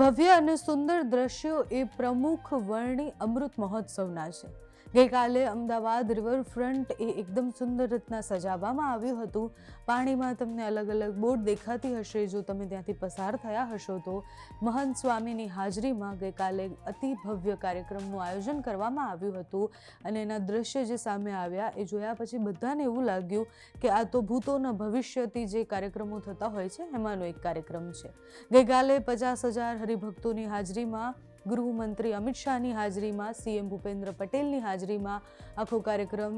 ભવ્ય અને સુંદર દ્રશ્યો એ પ્રમુખ વર્ણી અમૃત મહોત્સવના છે. ગઈકાલે અમદાવાદ રિવરફ્રન્ટ એ એકદમ સુંદર રીતના સજાવવામાં આવ્યું હતું. પાણીમાં તમને અલગ અલગ બોટ દેખાતી હશે. જો તમે ત્યાંથી પસાર થયા હશો તો મહંત સ્વામીની હાજરીમાં ગઈકાલે અતિ ભવ્ય કાર્યક્રમનું આયોજન કરવામાં આવ્યું હતું. અને એના દ્રશ્ય જે સામે આવ્યા એ જોયા પછી બધાને એવું લાગ્યું કે આ તો ભૂતોના ભવિષ્યથી જે કાર્યક્રમો થતા હોય છે, એમાંનો એક કાર્યક્રમ છે. ગઈકાલે પચાસ હજાર હરિભક્તોની હાજરીમાં ગૃહમંત્રી અમિત શાહની હાજરીમાં, સીએમ ભૂપેન્દ્ર પટેલની હાજરીમાં આખો કાર્યક્રમ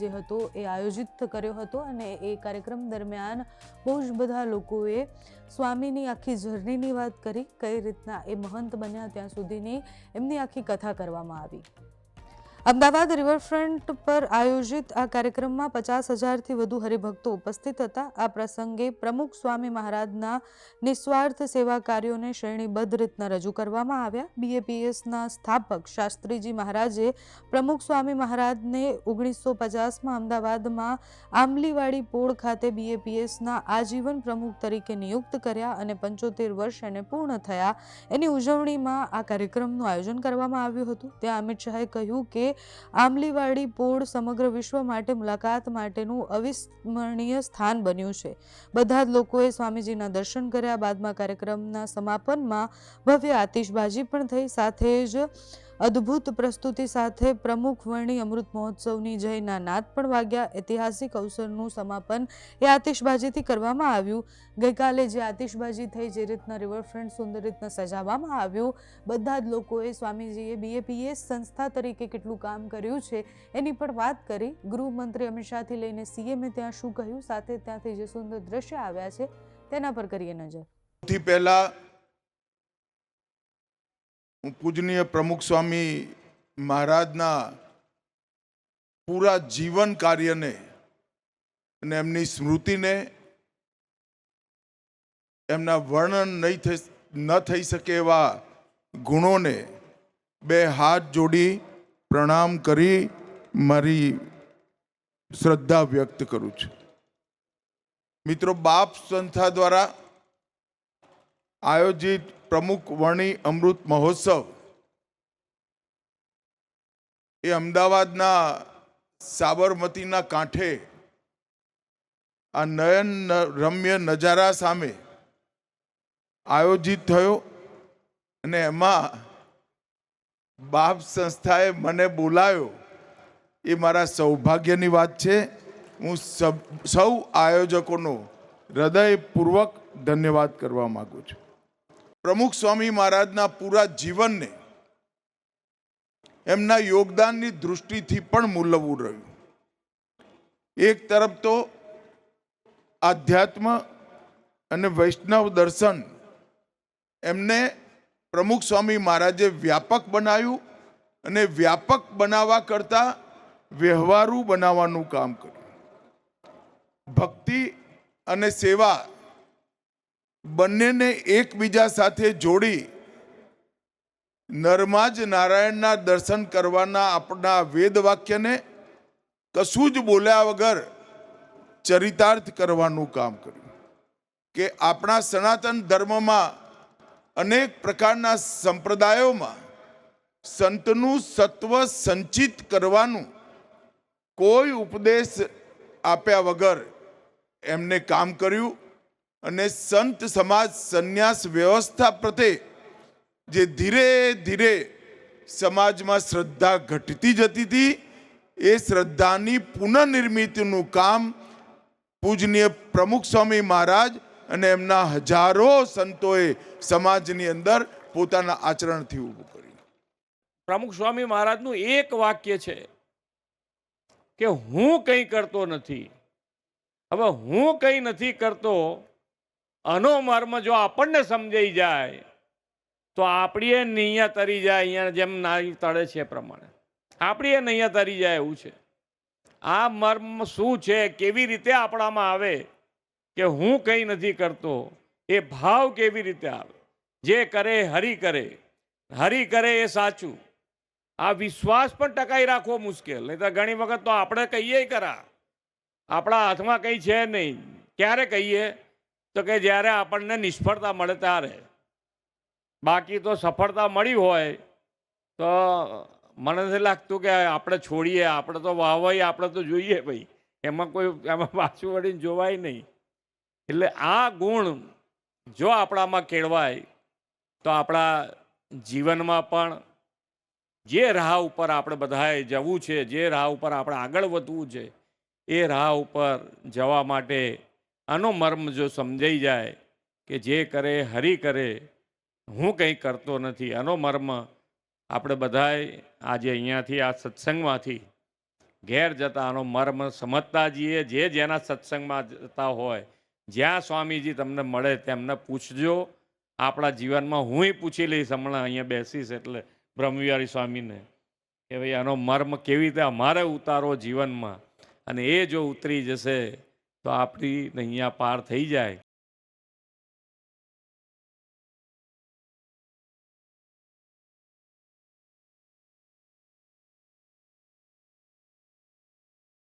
જે હતો એ આયોજિત કર્યો હતો અને એ કાર્યક્રમ દરમિયાન બહુ જ બધા લોકોએ સ્વામીની આખી જર્નીની વાત કરી, કઈ રીતના એ મહંત બન્યા ત્યાં સુધીની એમની આખી કથા કરવામાં આવી. અમદાવાદ રિવરફ્રન્ટ પર આયોજિત આ કાર્યક્રમમાં પચાસ હજારથી વધુ હરિભક્તો ઉપસ્થિત હતા. આ પ્રસંગે પ્રમુખ સ્વામી મહારાજના નિસ્વાર્થ સેવા કાર્યોને શ્રેણીબદ્ધ રીતના રજૂ કરવામાં આવ્યા. બીએપીએસના સ્થાપક શાસ્ત્રીજી મહારાજે પ્રમુખ સ્વામી મહારાજને ઓગણીસો પચાસમાં અમદાવાદમાં આંબલીવાડી પોળ ખાતે બીએપીએસના આજીવન પ્રમુખ તરીકે નિયુક્ત કર્યા અને પંચોતેર વર્ષ એને પૂર્ણ થયા. એની ઉજવણીમાં આ કાર્યક્રમનું આયોજન કરવામાં આવ્યું હતું. ત્યાં અમિત શાહે કહ્યું કે આંબલીવાડી પોળ સમગ્ર વિશ્વ માટે મુલાકાત માટેનું અવિસ્મરણીય સ્થાન બન્યું છે. બધા જ લોકોએ સ્વામીજીના દર્શન કર્યા. બાદમાં કાર્યક્રમના સમાપનમાં ભવ્ય આતિશબાજી પણ થઈ. સાથે જ અદ્ભુત પ્રસ્તુતિ સાથે પ્રમુખ વર્ણી અમૃત મહોત્સવની જયના નાદ પણ વાગ્યા. ઐતિહાસિક અવસરનું સમાપન એ આતિશબાજીથી કરવામાં આવ્યું. ગઈકાલે જે આતિશબાજી થઈ જે રીતના રિવરફ્રન્ટ સુંદર રીતના સજાવવામાં આવ્યું, બધા જ લોકોએ સ્વામીજીએ બીએપીએસ સંસ્થા તરીકે કેટલું કામ કર્યું છે એની પણ વાત કરી. ગૃહમંત્રી અમિત શાહથી લઈને સીએમે ત્યાં શું કહ્યું સાથે ત્યાંથી જે સુંદર દ્રશ્ય આવ્યા છે તેના પર કરીએ નજર. પહેલા હું પૂજનીય પ્રમુખ સ્વામી મહારાજના પૂરા જીવન કાર્યને અને એમની સ્મૃતિને એમના વર્ણન નહીં થઈ ન થઈ શકે એવા ગુણોને બે હાથ જોડી પ્રણામ કરી મારી શ્રદ્ધા વ્યક્ત કરું છું. મિત્રો, બાપ સંસ્થા દ્વારા આયોજિત પ્રમુખ વણી અમૃત મહોત્સવ એ અમદાવાદના સાબરમતીના કાંઠે આ નયન રમ્ય નજારા સામે આયોજિત થયો અને એમાં બાપ સંસ્થાએ મને બોલાયો. એ મારા સૌભાગ્યની વાત છે. હું સૌ આયોજકોનો હૃદયપૂર્વક ધન્યવાદ કરવા માગું છું. પ્રમુખ સ્વામી મહારાજના પૂરા જીવનને એમના યોગદાનની દૃષ્ટિથી પણ મૂલવવું રહ્યું. એક તરફ તો આધ્યાત્મ અને વૈષ્ણવ દર્શન એમને પ્રમુખ સ્વામી મહારાજે વ્યાપક બનાવ્યું અને વ્યાપક બનાવવા કરતાં વ્યવહારુ બનાવવાનું કામ કર્યું. ભક્તિ અને સેવા બંનેને એકબીજા સાથે જોડી નરમાજ નારાયણના દર્શન કરવાના આપણા વેદ વાક્યને કશું જ બોલ્યા વગર ચરિતાર્થ કરવાનું કામ કર્યું. કે આપણા સનાતન ધર્મમાં અનેક પ્રકારના સંપ્રદાયોમાં સંતનું સત્વ સંચિત કરવાનું કોઈ ઉપદેશ આપ્યા વગર એમને કામ કર્યું. અને સંત સમાજ સંન્યાસ વ્યવસ્થા પ્રત્યે જે ધીરે ધીરે સમાજમાં શ્રદ્ધા ઘટતી જતી હતી, એ શ્રદ્ધાની પુનઃનિર્મિતિનું કામ પૂજનીય પ્રમુખ સ્વામી મહારાજ અને એમના હજારો સંતોએ સમાજની અંદર પોતાના આચરણથી ઊભું કર્યું. પ્રમુખ સ્વામી મહારાજનું એક વાક્ય છે કે હું કંઈ કરતો નથી. હવે હું કંઈ નથી કરતો આનો મર્મ જો આપણને સમજાઈ જાય, તો આપણી એ નૈયા તરી જાય, અહીંયા જેમ નાઈ તળે છે પ્રમાણે. આપણી એ નૈયા તરી જાય એવું છે. આ મર્મ શું છે, કેવી રીતે આપણામાં આવે, કે હું કંઈ નથી કરતો, એ ભાવ કેવી રીતે આવે? જે કરે, હરી કરે. હરી કરે એ સાચું. આ વિશ્વાસ પણ ટકાઈ રાખવો મુશ્કેલ, નહીં તો ઘણી વખત તો આપણે કહીએ કરા આપણા હાથમાં કંઈ છે નહીં. ક્યારે કહીએ? તો કે જ્યારે આપણને નિષ્ફળતા મળે ત્યારે. બાકી તો સફળતા મળી હોય, તો મને નથી લાગતું કે આપણે છોડીએ, આપણે તો વાહવાઈ, આપણે તો જોઈએ ભાઈ. એમાં કોઈ, એમાં પાછું વળીને જોવાય નહીં. એટલે આ ગુણ જો આપણામાં કેળવાય, તો આપણા જીવનમાં પણ જે રાહ ઉપર આપણે બધાએ જવું છે, જે રાહ ઉપર આપણે આગળ વધવું છે, એ રાહ ઉપર જવા માટે આનો મર્મ જો સમજાઈ જાય કે જે કરે, હરી કરે, હું કંઈ કરતો નથી. આનો મર્મ આપણે બધાએ આજે અહીંયાથી, આ સત્સંગમાંથી ઘેર જતા આનો મર્મ સમજતા જઈએ. જે જેના સત્સંગમાં જતા હોય, જ્યાં સ્વામીજી તમને મળે તેમને પૂછજો. આપણા જીવનમાં હુંય પૂછી લઈશ હમણાં અહીંયા બેસીશ એટલે બ્રહ્મવિહારી સ્વામીને કે ભાઈ આનો મર્મ કેવી રીતે અમારે ઉતારો જીવનમાં? અને એ જો ઉતરી જશે તો આપણી અહીંયા પાર થઈ જાય.